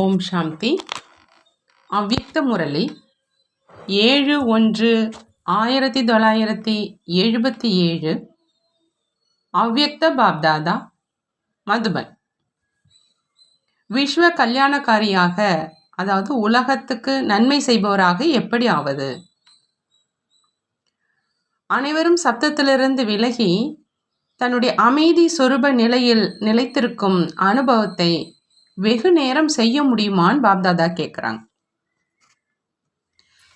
ஓம் சாந்தி. அவ்வித்த முரளி ஏழு ஒன்று ஆயிரத்தி தொள்ளாயிரத்தி எழுபத்தி ஏழு. அவ்வியக்த பாப்தாதா மதுபன். விஸ்வ கல்யாணக்காரியாக அதாவது உலகத்துக்கு நன்மை செய்பவராக எப்படி ஆவது? அனைவரும் சப்தத்திலிருந்து விலகி தன்னுடைய அமைதி சொரூப நிலையில் நிலைத்திருக்கும் அனுபவத்தை வெகு நேரம் செய்ய முடியுமான்னு பாப்தாதா கேட்குறாங்க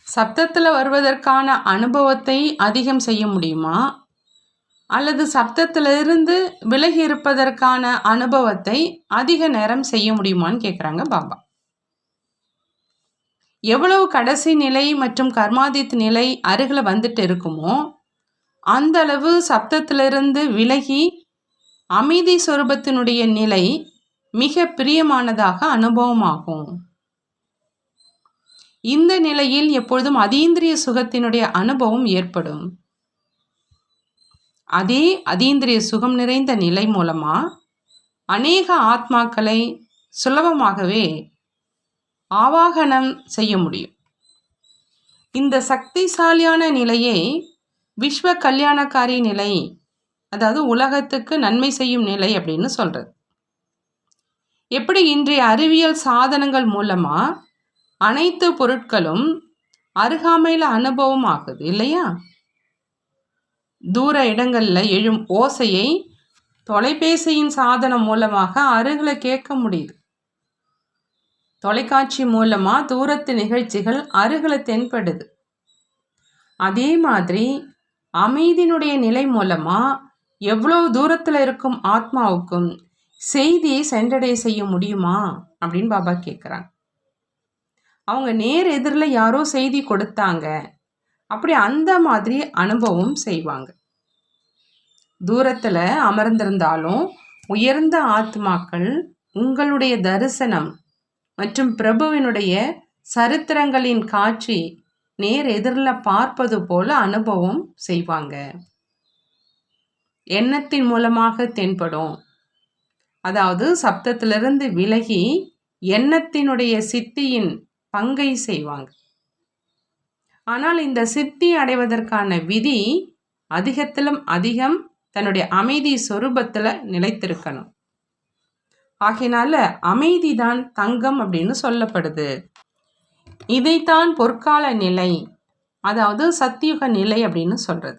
சப்தத்தில் வருவதற்கான அனுபவத்தை அதிகம் செய்ய முடியுமா? அல்லது சப்தத்திலிருந்து விலகி இருப்பதற்கான அனுபவத்தை அதிக நேரம் செய்ய முடியுமான்னு கேட்குறாங்க பாபா. எவ்வளவு கடைசி நிலை மற்றும் கர்மாதித் நிலை அருகில் வந்துட்டு இருக்குமோ அந்த அளவு சப்தத்திலிருந்து விலகி அமைதி சொரூபத்தினுடைய நிலை மிக பிரியமானதாக அனுபவமாகும். இந்த நிலையில் எப்பொழுதும் அதீந்திரிய சுகத்தினுடைய அனுபவம் ஏற்படும். அதே அதீந்திரிய சுகம் நிறைந்த நிலை மூலமா அநேக ஆத்மாக்களை சுலபமாகவே ஆவாகனம் செய்ய முடியும். இந்த சக்திசாலியான நிலையை விஸ்வ கல்யாணக்காரி நிலை அதாவது உலகத்துக்கு நன்மை செய்யும் நிலை அப்படின்னு சொல்கிறது எப்படி இன்றைய அறிவியல் சாதனங்கள் மூலமாக அனைத்து பொருட்களும் அருகாமையில் அனுபவம் ஆகுது இல்லையா? தூர இடங்களில் எழும் ஓசையை தொலைபேசியின் சாதனம் மூலமாக அருகில் கேட்க முடியுது. தொலைக்காட்சி மூலமாக தூரத்து நிகழ்ச்சிகள் அருகில் தென்படுது. அதே மாதிரி அமைதியினுடைய நிலை மூலமாக எவ்வளோ தூரத்தில் இருக்கும் ஆத்மாவுக்கும் செய்தியை சென்றடைய செய்ய முடியுமா? அப்படின்னு பாபா கேட்குறாங்க அவங்க நேர் எதிரில் யாரோ செய்தி கொடுத்தாங்க. அப்படி அந்த மாதிரி அனுபவம் செய்வாங்க. தூரத்தில் அமர்ந்திருந்தாலும் உயர்ந்த ஆத்மாக்கள் உங்களுடைய தரிசனம் மற்றும் பிரபுவினுடைய சரித்திரங்களின் காட்சி நேர் எதிரில் பார்ப்பது போல அனுபவம் செய்வாங்க. எண்ணத்தின் மூலமாக தென்படும். அதாவது சப்தத்திலிருந்து விலகி எண்ணத்தினுடைய சித்தியின் பங்கை செய்வாங்க. ஆனால் இந்த சித்தி அடைவதற்கான விதி அதிகத்திலும் அதிகம் தன்னுடைய அமைதி சொரூபத்தில் நிலைத்திருக்கணும். ஆகையினால அமைதி தான் தங்கம் அப்படின்னு சொல்லப்படுது. இதைத்தான் பொற்கால நிலை அதாவது சத்தியுக நிலை அப்படின்னு சொல்றது.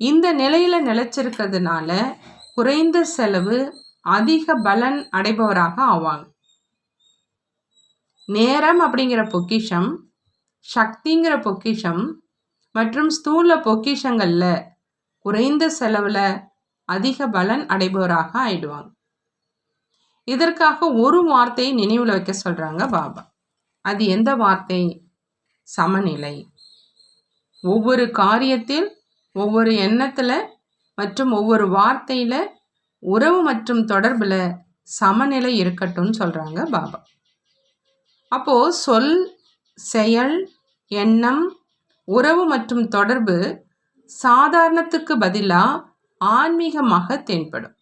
இந்த நிலையில நிலைச்சிருக்கிறதுனால குறைந்த செலவு அதிக பலன் அடைபவராக ஆவாங்க நேரம் அப்படிங்கிற பொக்கிஷம் சக்திங்கிற பொக்கிஷம் மற்றும் ஸ்தூல பொக்கிஷங்களில் குறைந்த செலவில் அதிக பலன் அடைபவராக ஆயிடுவாங்க இதற்காக ஒரு வார்த்தையை நினைவில் வைக்க சொல்கிறாங்க பாபா. அது எந்த வார்த்தை? சமநிலை. ஒவ்வொரு காரியத்தில் ஒவ்வொரு எண்ணத்தில் மற்றும் ஒவ்வொரு வார்த்தையில் உறவு மற்றும் தொடர்பில் சமநிலை இருக்கட்டும்னு சொல்கிறாங்க பாபா. அப்போது சொல் செயல் எண்ணம் உறவு மற்றும் தொடர்பு சாதாரணத்துக்கு பதிலாக ஆன்மீகமாக தென்படும்.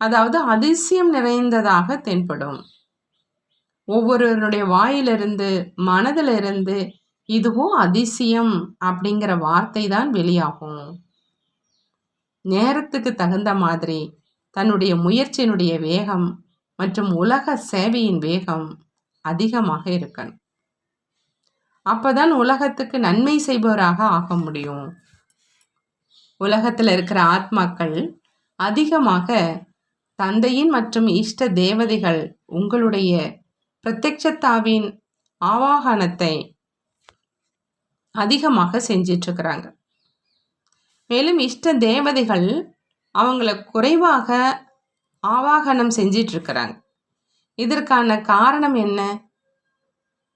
அதாவது அதிசயம் நிறைந்ததாக தென்படும். ஒவ்வொருவருடைய வாயிலிருந்து மனதிலிருந்து இதுவோ அதிசயம் அப்படிங்கிற வார்த்தை தான் வெளியாகும். நேரத்துக்கு தகுந்த மாதிரி தன்னுடைய முயற்சியினுடைய வேகம் மற்றும் உலக சேவையின் வேகம் அதிகமாக இருக்கணும். அப்போதான் உலகத்துக்கு நன்மை செய்பவராக ஆக முடியும். உலகத்தில் இருக்கிற ஆத்மாக்கள் அதிகமாக தந்தையின் மற்றும் இஷ்ட தேவதைகள் உங்களுடைய பிரத்யட்சத்தாவின் ஆவாகனத்தை அதிகமாக செஞ்சிட்ருக்கிறாங்க மேலும் இஷ்ட தேவதைகள் அவங்கள குறைவாக ஆவாகனம் செஞ்சிட்ருக்கிறாங்க. இதற்கான காரணம் என்ன?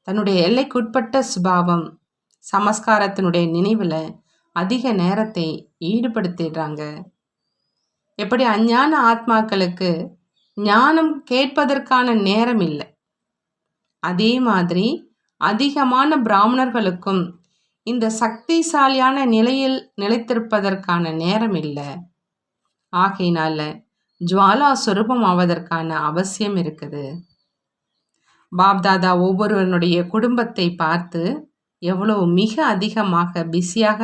தன்னுடைய எல்லைக்குட்பட்ட சுபாவம் சமஸ்காரத்தினுடைய நினைவில் அதிக நேரத்தை ஈடுபடுத்திடுறாங்க. எப்படி அஞ்ஞான ஆத்மாக்களுக்கு ஞானம் கேட்பதற்கான நேரம் இல்லை. அதே மாதிரி அதிகமான பிராமணர்களுக்கும் இந்த சக்திசாலியான நிலையில் நிலைத்திருப்பதற்கான நேரம் இல்லை. ஆகையினால ஜுவாலா சுரூபம் ஆவதற்கான அவசியம் இருக்குது. பாப்தாதா ஒவ்வொருவனுடைய குடும்பத்தை பார்த்து எவ்வளோ மிக அதிகமாக பிஸியாக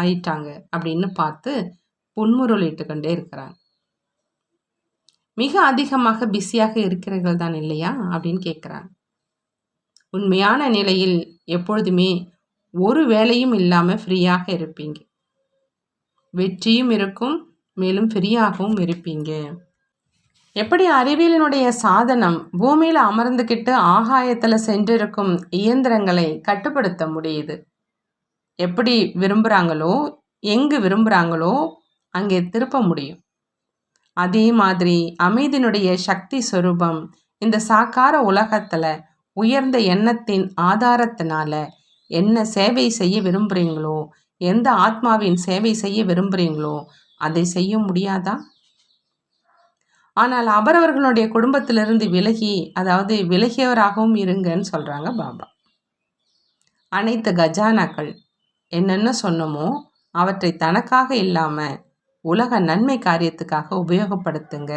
ஆயிட்டாங்க அப்படின்னு பார்த்து புன்முருளிட்டு கொண்டே இருக்கிறாங்க. மிக அதிகமாக பிஸியாக இருக்கிறீர்கள் தான் இல்லையா? அப்படின்னு கேட்குறாங்க. உண்மையான நிலையில் எப்பொழுதுமே ஒரு வேலையும் இல்லாமல் ஃப்ரீயாக இருப்பீங்க. வெற்றியும் இருக்கும் மேலும் ஃப்ரீயாகவும் இருப்பீங்க. எப்படி அறிவியலினுடைய சாதனம் பூமியில் அமர்ந்துக்கிட்டு ஆகாயத்தில் சென்றிருக்கும் இயந்திரங்களை கட்டுப்படுத்த முடியுது? எப்படி விரும்புகிறாங்களோ எங்கு விரும்புகிறாங்களோ அங்கே திருப்ப முடியும். அதே மாதிரி அமைதியினுடைய சக்தி சொரூபம் இந்த சாக்கார உலகத்தில் உயர்ந்த எண்ணத்தின் ஆதாரத்தினால என்ன சேவை செய்ய விரும்புகிறீங்களோ எந்த ஆத்மாவின் சேவை செய்ய விரும்புகிறீங்களோ அதை செய்ய முடியாதா? ஆனால் அவரவர்களுடைய குடும்பத்திலிருந்து விலகி அதாவது விலகியவராகவும் இருங்கன்னு சொல்கிறாங்க பாபா. அனைத்து கஜானாக்கள் என்னென்ன சொன்னமோ அவற்றை தனக்காக இல்லாமல் உலக நன்மை காரியத்துக்காக உபயோகப்படுத்துங்க.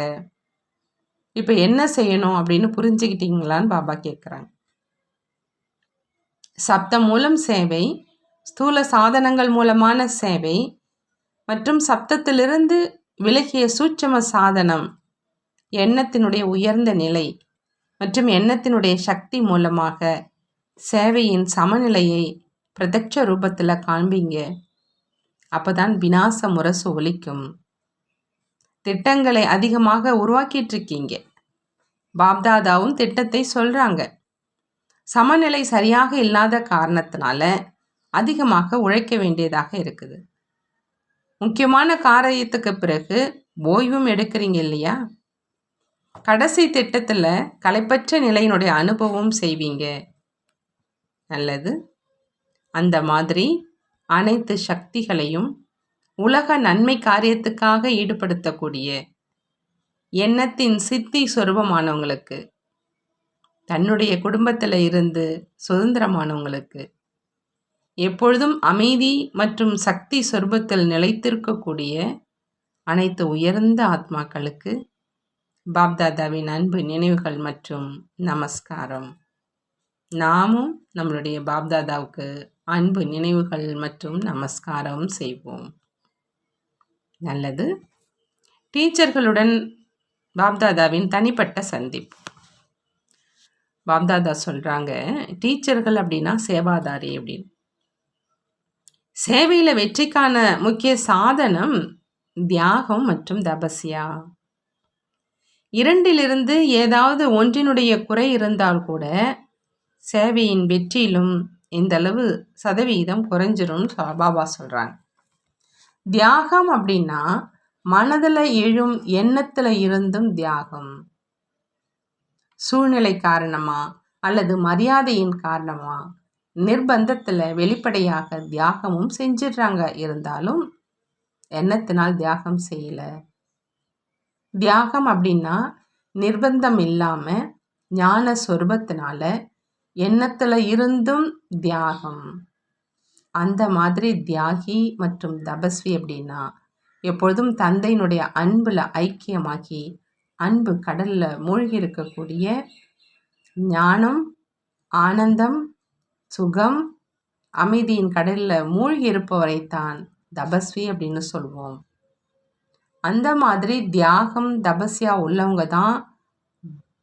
இப்போ என்ன செய்யணும் அப்படின்னு புரிஞ்சுக்கிட்டீங்களான்னு பாபா கேட்குறாங்க சப்தம் மூலம் சேவை ஸ்தூல சாதனங்கள் மூலமான சேவை மற்றும் சப்தத்திலிருந்து விலகிய சூட்சம சாதனம் எண்ணத்தினுடைய உயர்ந்த நிலை மற்றும் எண்ணத்தினுடைய சக்தி மூலமாக சேவையின் சமநிலையை பிரதட்ச ரூபத்தில் காண்பீங்க. அப்போதான் வினாச முரசு ஒலிக்கும். திட்டங்களை அதிகமாக உருவாக்கிட்டு இருக்கீங்க. பாப்தாதாவும் திட்டத்தை சொல்கிறாங்க சமநிலை சரியாக இல்லாத காரணத்தினால அதிகமாக உழைக்க வேண்டியதாக இருக்குது. முக்கியமான காரியத்துக்கு பிறகு ஓய்வும் எடுக்கிறீங்க இல்லையா? கடைசி திட்டத்தில் களைப்பற்ற நிலையினுடைய அனுபவம் செய்வீங்க. நல்லது. அந்த மாதிரி அனைத்து சக்திகளையும் உலக நன்மை காரியத்துக்காக ஈடுபடுத்தக்கூடிய எண்ணத்தின் சித்தி சொருபமானவங்களுக்கு தன்னுடைய குடும்பத்தில் இருந்து சுதந்திரமானவங்களுக்கு எப்பொழுதும் அமைதி மற்றும் சக்தி சொருபத்தில் நிலைத்திருக்கக்கூடிய அனைத்து உயர்ந்த ஆத்மாக்களுக்கு பாப்தாதாவின் அன்பு நினைவுகள் மற்றும் நமஸ்காரம். நாமும் நம்மளுடைய பாப்தாதாவுக்கு அன்பு நினைவுகள் மற்றும் நமஸ்காரம் செய்வோம். நல்லது. டீச்சர்களுடன் பாப்தாதாவின் தனிப்பட்ட சந்திப்பு. பாப்தாதா சொல்கிறாங்க டீச்சர்கள் அப்படின்னா சேவாதாரி அப்படின்னு. சேவையில் வெற்றிக்கான முக்கிய சாதனம் தியாகம் மற்றும் தபஸ்யா. இரண்டிலிருந்து ஏதாவது ஒன்றினுடைய குறை இருந்தால் கூட சேவையின் வெற்றியிலும் இந்தளவு சதவீதம் குறைஞ்சிரும் பாபா சொல்கிறாங்க தியாகம் அப்படின்னா மனதில் எழும் எண்ணத்தில் இருந்தும் தியாகம். சூழ்நிலை காரணமா அல்லது மரியாதையின் காரணமா? நிர்பந்தத்தில் வெளிப்படையாக தியாகமும் செஞ்சிடுறாங்க. இருந்தாலும் எண்ணத்தினால் தியாகம் செய்யலை? தியாகம் அப்படின்னா நிர்பந்தம் இல்லாமல் ஞான சொருபத்தினால எண்ணத்தில் இருந்தும் தியாகம். அந்த மாதிரி தியாகி மற்றும் தபஸ்வி அப்படின்னா எப்பொழுதும் தந்தையினுடைய அன்பில் ஐக்கியமாகி அன்பு கடலில் மூழ்கி இருக்கக்கூடிய ஞானம் ஆனந்தம் சுகம் அமைதியின் கடலில் மூழ்கி இருப்பவரைத்தான் தபஸ்வி அப்படின்னு சொல்லுவோம். அந்த மாதிரி தியாகம் தபஸ்யா உள்ளவங்க தான்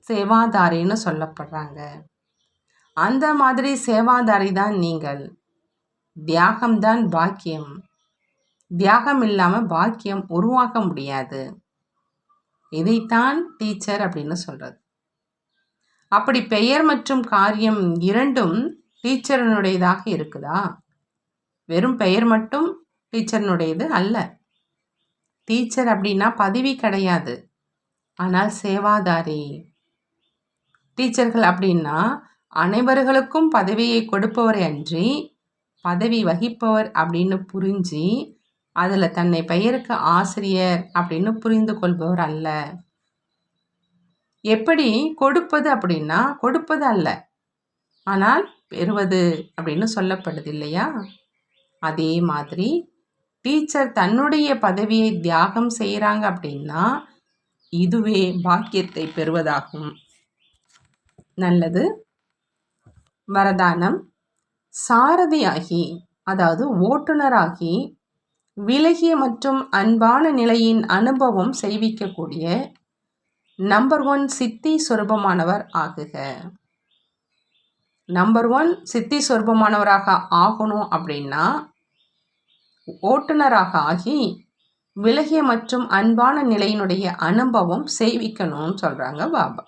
சேவாதாரின்னு சொல்லப்படுறாங்க. அந்த மாதிரி சேவாதாரி தான் நீங்கள். தியாகம்தான் பாக்கியம். தியாகம் இல்லாமல் பாக்கியம் உருவாக்க முடியாது. இதைத்தான் டீச்சர் அப்படின்னு சொல்கிறது அப்படி பெயர் மற்றும் காரியம் இரண்டும் டீச்சரனுடையதாக இருக்குதா? வெறும் பெயர் மட்டும் டீச்சரனுடையது அல்ல. டீச்சர் அப்படின்னா பதவி கிடையாது. ஆனால் சேவாதாரி. டீச்சர்கள் அப்படின்னா அனைவர்களுக்கும் பதவியை கொடுப்பவரை அன்றி பதவி வகிப்பவர் அப்படின்னு புரிஞ்சு அதில் தன்னை பெயருக்கு ஆசிரியர் அப்படின்னு புரிந்து கொள்பவர் அல்ல. எப்படி கொடுப்பது அப்படின்னா கொடுப்பது அல்ல. ஆனால் பெறுவது அப்படின்னு சொல்லப்படுது இல்லையா? அதே மாதிரி டீச்சர் தன்னுடைய பதவியை தியாகம் செய்கிறாங்க அப்படின்னா இதுவே பாக்கியத்தை பெறுவதாகும். நல்லது. வரதானம். சாரதியாகி அதாவது ஓட்டுநராகி விலகிய மற்றும் அன்பான நிலையின் அனுபவம் செய்விக்கக்கூடிய நம்பர் ஒன் சித்தி சொரூபமானவர் ஆகுக. நம்பர் ஒன் சித்தி சொரூபமானவராக ஆகணும் அப்படின்னா ஓட்டுநராக ஆகி விலகிய மற்றும் அன்பான நிலையினுடைய அனுபவம் செய்விக்கணும்னு சொல்கிறாங்க பாபா.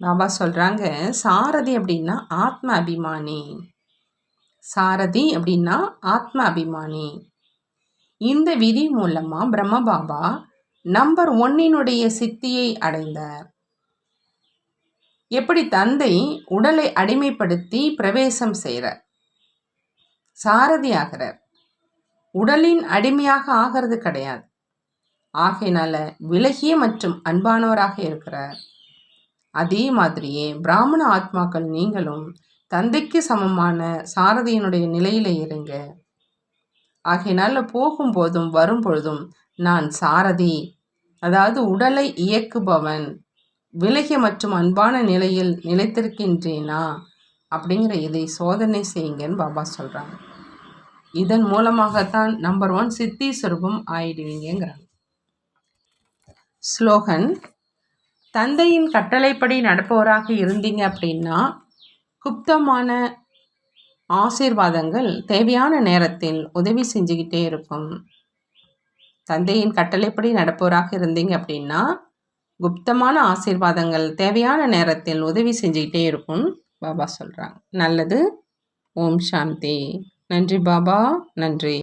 பாபா சொல்கிறாங்க சாரதி அப்படின்னா ஆத்ம அபிமானி சாரதி அப்படின்னா ஆத்ம அபிமானி இந்த விதி மூலமாக பிரம்ம பாபா நம்பர் ஒன்னினுடைய சித்தியை அடைந்தார். எப்படி தந்தை உடலை அடிமைப்படுத்தி பிரவேசம் செய்கிறார்? சாரதி ஆகிறார். உடலின் அடிமையாக ஆகிறது கிடையாது. ஆகையினால விலகிய மற்றும் அன்பானவராக இருக்கிறார். அதே மாதிரியே பிராமண ஆத்மாக்கள் நீங்களும் தந்தைக்கு சமமான சாரதியினுடைய நிலையில இருங்க. ஆகையினால போகும்போதும் வரும்பொழுதும் நான் சாரதி. அதாவது உடலை இயக்குபவன். விலகிய மற்றும் அன்பான நிலையில் நிலைத்திருக்கின்றேனா? அப்படிங்கிற இதை சோதனை செய்யுங்கன்னு பாபா சொல்கிறாங்க இதன் மூலமாகத்தான் நம்பர் ஒன் சித்தி சுரூபம் ஆயிடுவீங்கிறாங்க ஸ்லோகன் தந்தையின் கட்டளைப்படி நடப்பவராக இருந்தீங்க அப்படின்னா குப்தமான ஆசீர்வாதங்கள் தேவையான நேரத்தில் உதவி செஞ்சுக்கிட்டே இருக்கும். தந்தையின் கட்டளைப்படி நடப்பவராக இருந்தீங்க அப்படின்னா குப்தமான ஆசீர்வாதங்கள் தேவையான நேரத்தில் உதவி செஞ்சுக்கிட்டே இருக்கும் பாபா சொல்கிறாங்க நல்லது. ஓம் சாந்தி. நன்றி பாபா. நன்றி.